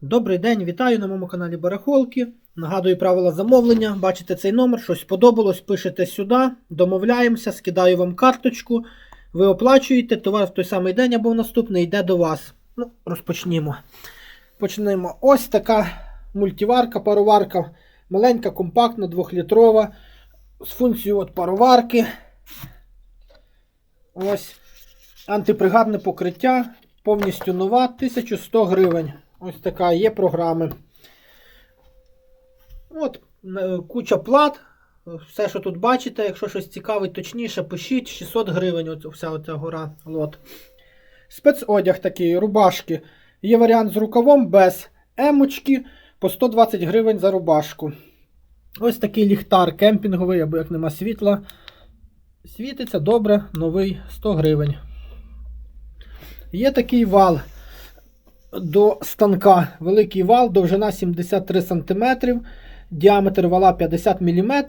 Добрий день, вітаю на моєму каналі Барахолки. Нагадую правила замовлення. Бачите цей номер, щось сподобалось, пишете сюди, домовляємося, скидаю вам карточку. Ви оплачуєте, товар в той самий день або в наступний йде до вас. Ну, розпочнімо. Почнемо. Ось така мультиварка, пароварка. Маленька, компактна, 2-літрова. З функцією от пароварки. Ось. Антипригадне покриття. Повністю нова, 1100 гривень. Ось така є програми. От, е, куча плат. Все, що тут бачите, якщо щось цікавить, точніше, пишіть 600 гривень. Оце, вся оця гора лот. Спецодяг такий, рубашки. Є варіант з рукавом без емочки по 120 гривень за рубашку. Ось такий ліхтар кемпінговий, або як нема світла. Світиться добре, новий 100 гривень. Є такий вал до станка. Великий вал, довжина 73 см, діаметр вала 50 мм,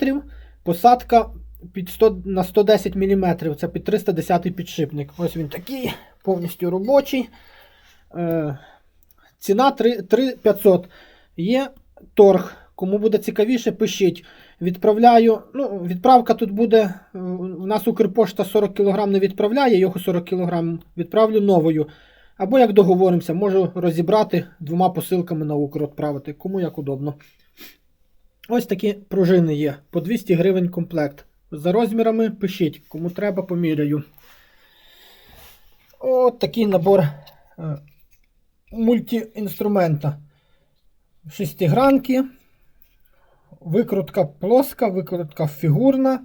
посадка під 100, на 110 мм. Це під 310 підшипник. Ось він такий, повністю робочий. Е, ціна 3, 3500. Є торг. Кому буде цікавіше, пишіть. Відправляю. ну, Відправка тут буде. е, У нас Укрпошта 40 кг не відправляє, його 40 кг відправлю новою. Або як договоримося, можу розібрати двома посилками на Укр відправити, кому як удобно. Ось такі пружини є. По 200 гривень комплект. За розмірами пишіть, кому треба, поміряю. От такий набор е, мультіінструмента. Шестигранки. Викрутка плоска, викрутка фігурна,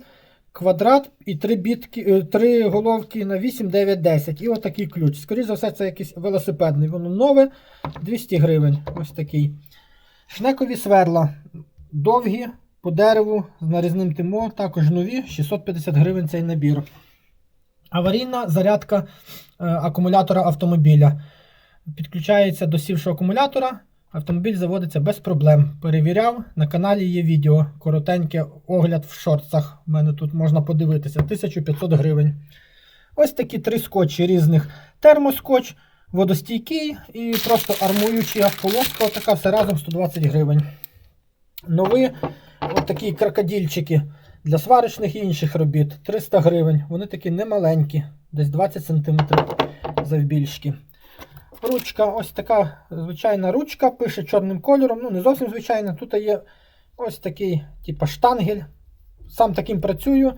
квадрат і три, бітки, е, три головки на 8, 9, 10. І отакий ключ. Скоріше за все, це якийсь велосипедний. Воно нове 200 гривень. Ось такий. Шнекові сверла. Довгі по дереву з нарізним тимо, також нові, 650 гривень цей набір. Аварійна зарядка е, акумулятора автомобіля. Підключається до сівшого акумулятора. Автомобіль заводиться без проблем. Перевіряв, на каналі є відео. Коротеньке огляд в шортсах. У мене тут можна подивитися. 1500 гривень. Ось такі три скотчі різних. Термоскотч, водостійкий і просто армуючий полоска. Така все разом 120 гривень. Нові от такі крокодильчики для сварочних і інших робіт. 300 гривень. Вони такі немаленькі, десь 20 см завбільшки. Ручка, ось така звичайна ручка, пише чорним кольором. Ну, не зовсім звичайна. Тут є ось такий, типу, штангель. Сам таким працюю.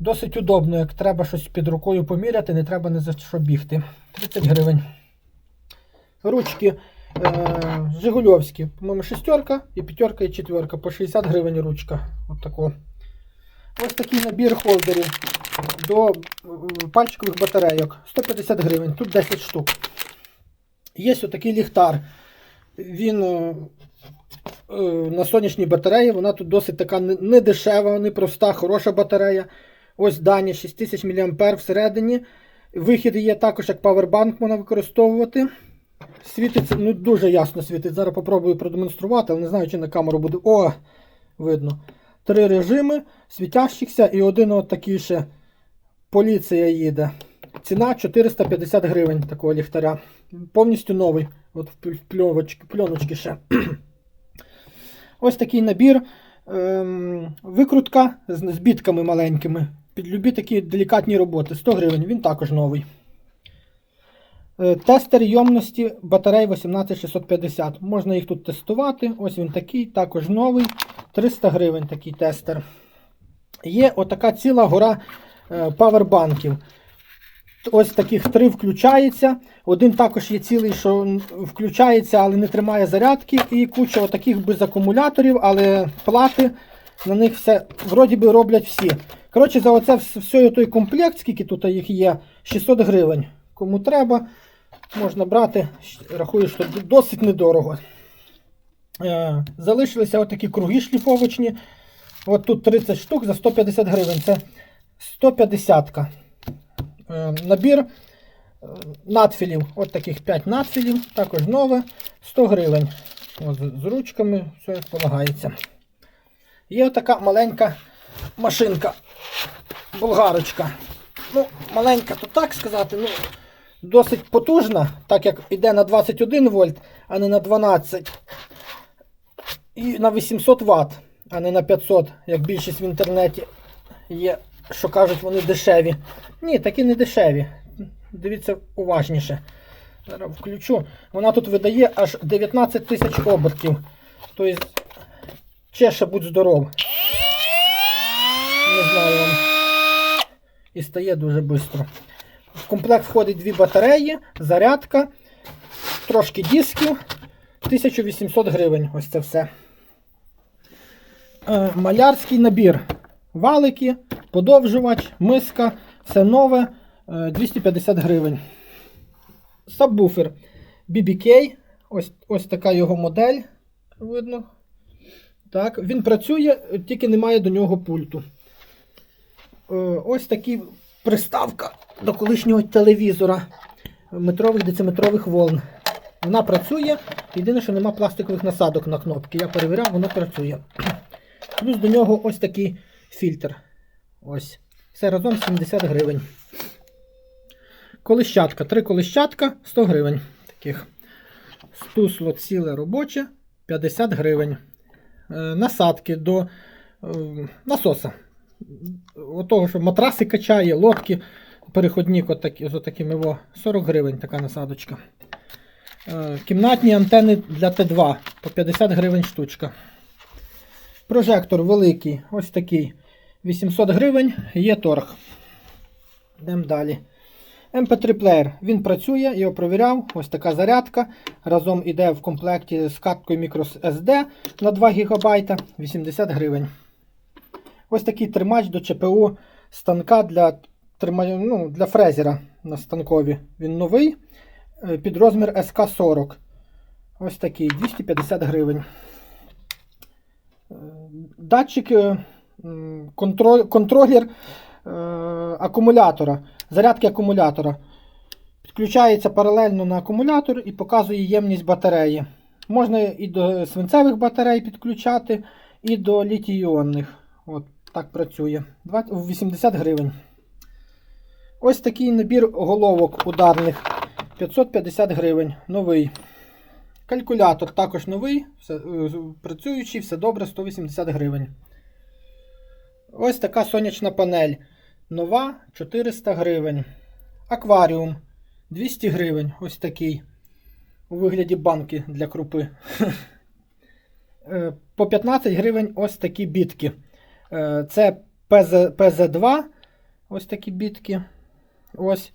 Досить удобно, як треба щось під рукою поміряти, не треба ні за що бігти. 30 гривень. Ручки е, Жигульовські. По-моєму, шестерка і п'ятерка і четверка. По 60 гривень ручка. От тако. Ось такий набір холдерів до е, пальчикових батарейок. 150 гривень. Тут 10 штук. Є ось такий ліхтар. Він е, е, на сонячній батареї, вона тут досить така не не дешева, не проста, хороша батарея. Ось дані 6000 мА всередині. Вихід є також як павербанк можна використовувати. Світиться, ну дуже ясно світить. Зараз попробую продемонструвати, але не знаю, чи на камеру буде. О, видно. Три режими світящихся і один от такий ще поліція їде. Ціна 450 гривень такого ліхтаря. Повністю новий. От в пльовочки, пленочки ще. Ось такий набір. Ем, викрутка з, з бітками маленькими. Під любі такі делікатні роботи. 100 гривень, він також новий. Е, Тестер йомності батарей 18650. Можна їх тут тестувати. Ось він такий, також новий. 300 гривень такий тестер. Є отака ціла гора е, павербанків. Ось таких три включається. Один також є цілий, що включається, але не тримає зарядки. І куча отаких без акумуляторів, але плати на них все вроді би роблять всі. Коротше, за оце все той комплект, скільки тут їх є, 600 гривень. Кому треба, можна брати. Рахую, що досить недорого. Е, залишилися отакі круги шліфовочні. От тут 30 штук за 150 гривень. Це 150. Е, набір е, надфілів. От таких 5 надфілів, також нове, 100 гривень. От, з ручками, все як полагається. Є така маленька машинка, болгарочка. Ну, маленька, то так сказати, ну, досить потужна, так як йде на 21 вольт, а не на 12. І на 800 Вт, а не на 500, як більшість в інтернеті є, що кажуть, вони дешеві. Ні, такі не дешеві. Дивіться уважніше. Зараз включу. Вона тут видає аж 19 тисяч обертів. Тобто, чеше будь здоров. Не знаю вам. І стає дуже швидко. В комплект входить дві батареї, зарядка, трошки дисків. 1800 гривень. Ось це все. Е, малярський набір. Валики, подовжувач, миска, все нове. е, 250 гривень. Сабвуфер BBK. Ось, ось така його модель. Видно. Так, він працює, тільки немає до нього пульту. Е, Ось такі приставка до колишнього телевізора метрових дециметрових волн. Вона працює. Єдине, що нема пластикових насадок на кнопки. Я перевіряв, воно працює. Плюс до нього ось такий фільтр. Ось. Все разом 70 гривень. Колищатка. Три колищатка 100 гривень. Таких. Стусло ціле робоче 50 гривень. Е, насадки до е, насоса. Отого, що матраси качає, лодки, переходник отакі, з отакими во, 40 гривень така насадочка. Е, Кімнатні антени для Т2 по 50 гривень штучка. Прожектор великий, ось такий. 800 гривень, є торг. Йдемо далі. MP3 плеєр. Він працює, його провіряв. Ось така зарядка. Разом іде в комплекті з карткою microSD на 2 ГБ 80 гривень. Ось такий тримач до ЧПУ станка для ну, для фрезера на станкові. Він новий. е, Під розмір СК40. Ось такий 250 гривень. Е, Датчик, е, контроль, контролер е, акумулятора, зарядки акумулятора. Підключається паралельно на акумулятор і показує ємність батареї. Можна і до свинцевих батарей підключати, і до літій-іонних. От так працює. 80 гривень. Ось такий набір головок ударних. 550 гривень. Новий. Калькулятор також новий, все, е, працюючий, все добре, 180 гривень. Ось така сонячна панель. Нова 400 гривень. Акваріум 200 гривень. Ось такий. У вигляді банки для крупи. Е, По 15 гривень ось такі бітки. Е, Це ПЗ, ПЗ2. Ось такі бітки. Ось.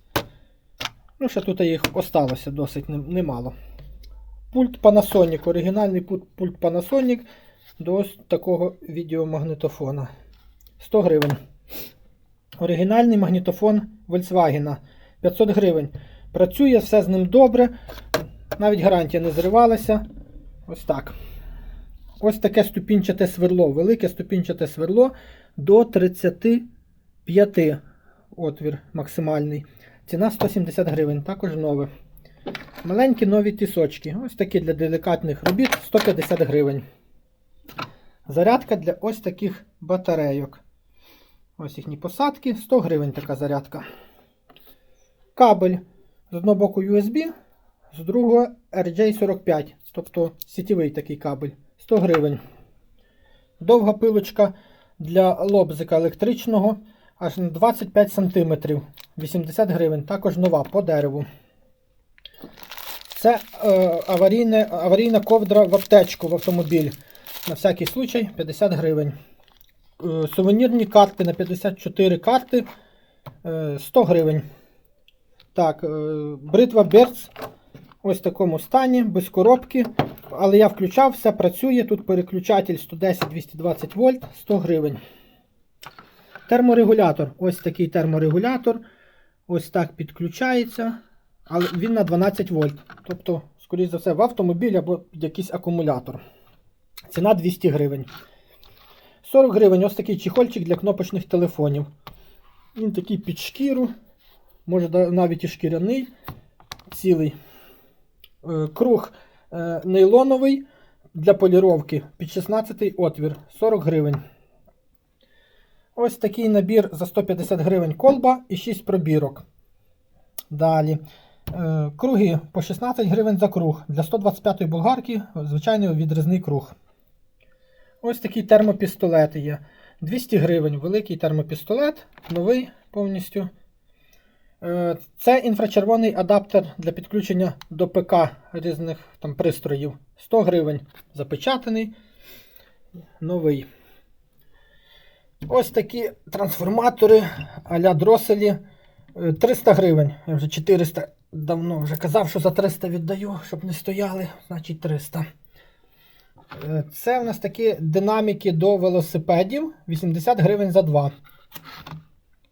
Ну, ще тут їх осталося досить немало. Пульт Panasonic. Оригінальний пульт, Panasonic до ось такого відеомагнітофона. 100 гривень. Оригінальний магнітофон Volkswagen. 500 гривень. Працює, все з ним добре. Навіть гарантія не зривалася. Ось так. Ось таке ступінчате сверло. Велике ступінчате сверло до 35 отвір максимальний. Ціна 170 гривень, також нове. Маленькі нові тісочки. Ось такі для делікатних робіт 150 гривень. Зарядка для ось таких батарейок. Ось їхні посадки, 100 гривень така зарядка. Кабель з одного боку USB, з другого RJ45, тобто сітєвий такий кабель. 100 гривень. Довга пилочка для лобзика електричного аж на 25 см. 80 гривень. Також нова по дереву. Це е, аварійне, аварійна ковдра в аптечку в автомобіль. На всякий случай 50 гривень. Е, сувенірні карти на 54 карти е, 100 гривень. Так, е, бритва Берц ось в такому стані, без коробки. Але я включав, все працює. Тут переключатель 110-220 вольт, 100 гривень. Терморегулятор. Ось такий терморегулятор. Ось так підключається. Але він на 12 вольт. Тобто, скоріш за все, в автомобіль або якийсь акумулятор. Ціна 200 гривень. 40 гривень ось такий чехольчик для кнопочних телефонів. Він такий під шкіру. Може навіть і шкіряний. Цілий. Е, Круг е, нейлоновий для поліровки під 16 отвір 40 гривень. Ось такий набір за 150 гривень колба і 6 пробірок. Далі. Е, Круги по 16 гривень за круг. Для 125-ї болгарки звичайний відрізний круг. Ось такі термопістолети є. 200 гривень. Великий термопістолет, новий повністю. Е, Це інфрачервоний адаптер для підключення до ПК різних там пристроїв. 100 гривень запечатаний. Новий. Ось такі трансформатори а-ля дроселі. Е, 300 гривень. Я вже 400 давно вже казав, що за 300 віддаю, щоб не стояли, значить 300. Е, Це в нас такі динаміки до велосипедів. 80 гривень за два.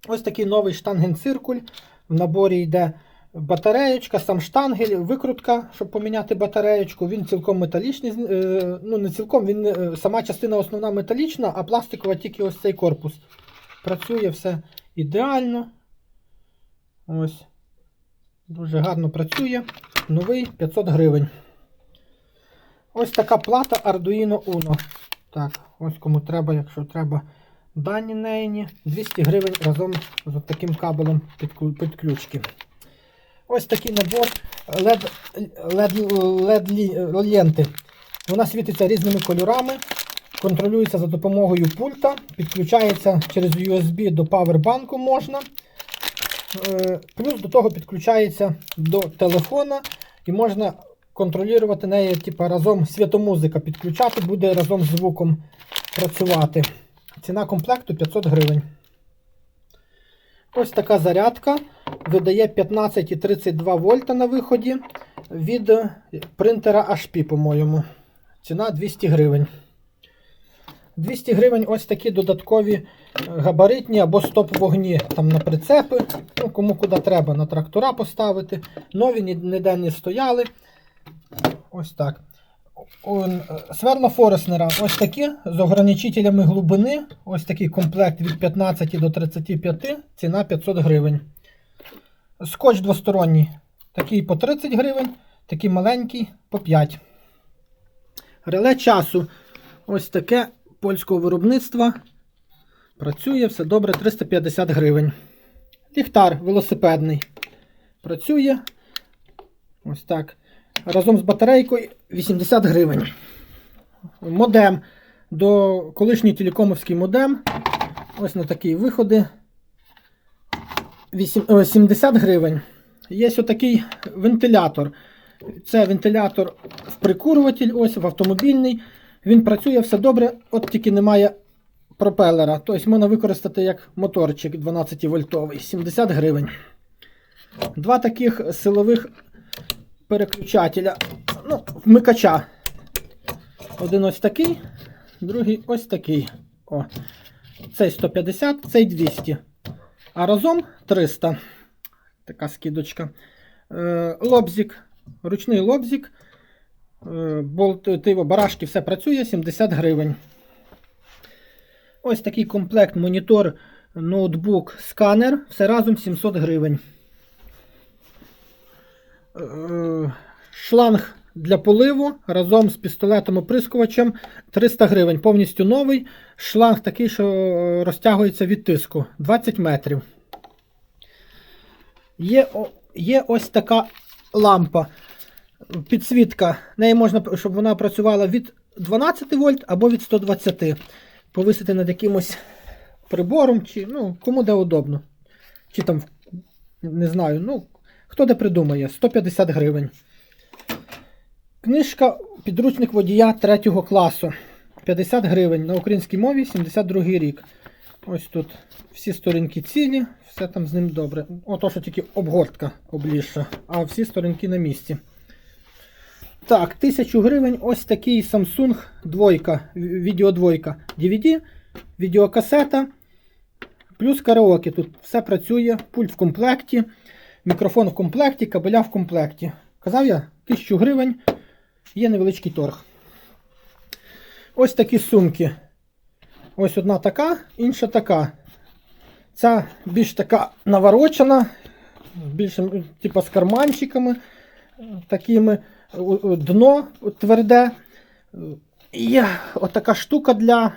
Ось такий новий штангенциркуль. В наборі йде батареєчка, сам штангель, викрутка, щоб поміняти батареєчку. Він цілком металічний. е, Ну, не цілком, він е, сама частина основна металічна, а пластикова тільки ось цей корпус. Працює все ідеально. Ось. Дуже гарно працює. Новий 500 гривень. Ось така плата Arduino Uno. Так, ось кому треба, якщо треба дані нейні. 200 гривень разом з таким кабелем підклю- підключки. Ось такий набор LED, LED, ленти. Вона світиться різними кольорами, контролюється за допомогою пульта, підключається через USB до павербанку можна. Е, Плюс до того підключається до телефона і можна контролювати неї, типу, разом світомузика підключати, буде разом з звуком працювати. Ціна комплекту 500 гривень. Ось така зарядка. Видає 15,32 вольта на виході від принтера HP, по-моєму. Ціна 200 гривень. 200 гривень ось такі додаткові е, габаритні або стоп-вогні там на прицепи. Ну, кому куди треба, на трактора поставити. Нові ніде не стояли. Ось так. Е, Сверла Фореснера ось такі з ограничителями глибини. Ось такий комплект від 15 до 35, ціна 500 гривень. Скотч двосторонній. Такий по 30 гривень, такий маленький по 5. Реле часу. Ось таке польського виробництва. Працює все добре, 350 гривень. Ліхтар велосипедний. Працює. Ось так. Разом з батарейкою 80 гривень. Модем до колишній телекомовський модем. Ось на такі виходи. 70 гривень. Є ось такий вентилятор. Це вентилятор в прикурюватель, ось в автомобільний. Він працює все добре, от тільки немає пропелера. Тобто можна використати як моторчик 12 вольтовий, 70 гривень. Два таких силових переключателя. Ну, вмикача. Один ось такий, другий ось такий. О. Цей 150, цей 200. А разом 300. Така скидочка. Е, лобзик. Ручний лобзик. Е, болт, тиво, барашки, все працює, 70 гривень. Ось такий комплект, монітор, ноутбук, сканер. Все разом 700 гривень. Е, Шланг для поливу разом з пістолетом-оприскувачем 300 гривень. Повністю новий. Шланг такий, що е, розтягується від тиску 20 метрів. Є, є ось така лампа. Підсвітка. Неї можна, щоб вона працювала від 12 вольт або від 120. Повисити над якимось прибором, чи ну, кому де удобно. Чи там, не знаю, ну, хто де придумає, 150 гривень. Книжка Підручник водія 3 класу. 50 гривень на українській мові 72 рік. Ось тут всі сторінки цілі, все там з ним добре. Ото, що тільки обгортка облізша, а всі сторінки на місці. Так, 1000 гривень ось такий Samsung двойка, відеодвойка. DVD, відеокасета, плюс караоке. Тут все працює, пульт в комплекті, мікрофон в комплекті, кабеля в комплекті. Казав я, 1000 гривень, є невеличкий торг. Ось такі сумки. Ось одна така, інша така. Ця більш така наворочена, більш типу з карманчиками такими. Дно тверде. І отака штука для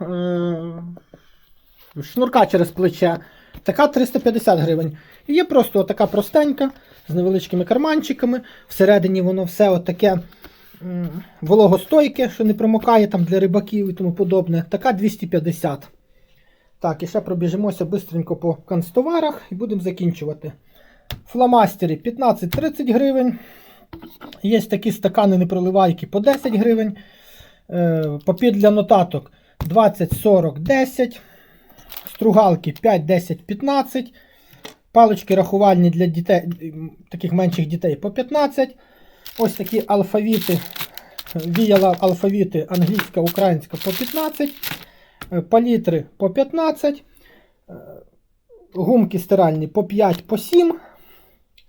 е, шнурка через плече. Така 350 гривень. Є просто така простенька з невеличкими карманчиками. Всередині воно все отаке вологостойке, що не промокає там для рибаків і тому подобне. Така 250. Так, і ще пробіжимося бистренько по канцтоварах і будемо закінчувати. Фломастери 15-30 гривень. Є такі стакани непроливайки по 10 гривень. Е, Папір для нотаток 20, 40, 10. Стругалки 5, 10, 15. Палички рахувальні для дітей, таких менших дітей по 15. Ось такі алфавіти. Віяла алфавіти англійська, українська по 15. Е, Палітри по 15. е, Гумки стиральні по 5, по 7.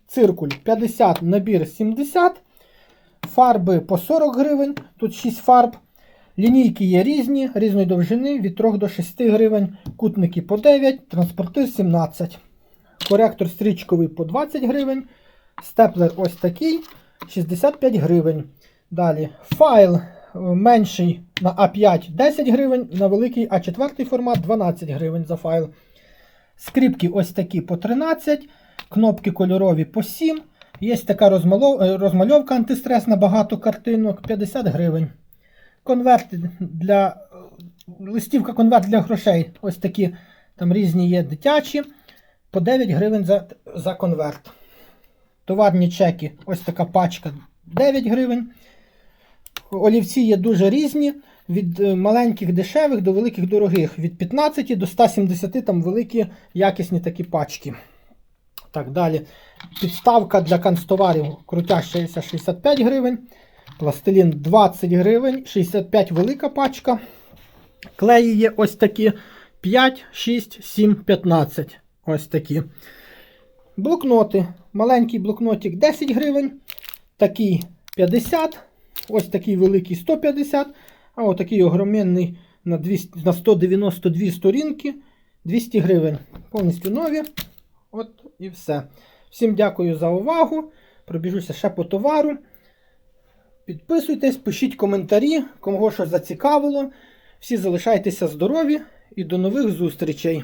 Циркуль 50, набір 70. Фарби по 40 гривень. Тут 6 фарб. Лінійки є різні, різної довжини від 3 до 6 гривень. Кутники по 9, транспортир 17. Коректор стрічковий по 20 гривень. Степлер ось такий 65 гривень. Далі файл е, менший на А5 10 гривень, на великий А4 формат 12 гривень за файл. Скріпки ось такі по 13, кнопки кольорові по 7. Є така е, розмальовка антистрес на багато картинок 50 гривень. Конверти для листівка конверт для грошей. Ось такі там різні є дитячі. По 9 гривень за, за конверт. Товарні чеки, ось така пачка 9 гривень. Олівці є дуже різні. Від е, маленьких дешевих до великих дорогих. Від 15 до 170 там великі якісні такі пачки. Так, далі. Підставка для канцтоварів крутящаяся 65 гривень. Пластилін 20 гривень, 65 велика пачка. Клеї є ось такі 5, 6, 7, 15. Ось такі. Блокноти. Маленький блокнотик 10 гривень. Такий 50. Ось такий великий 150. А отакий огроменний на, 200, на 192 сторінки 200 гривень. Повністю нові. От і все. Всім дякую за увагу. Пробіжуся ще по товару. Підписуйтесь, пишіть коментарі, кого що зацікавило. Всі залишайтеся здорові і до нових зустрічей!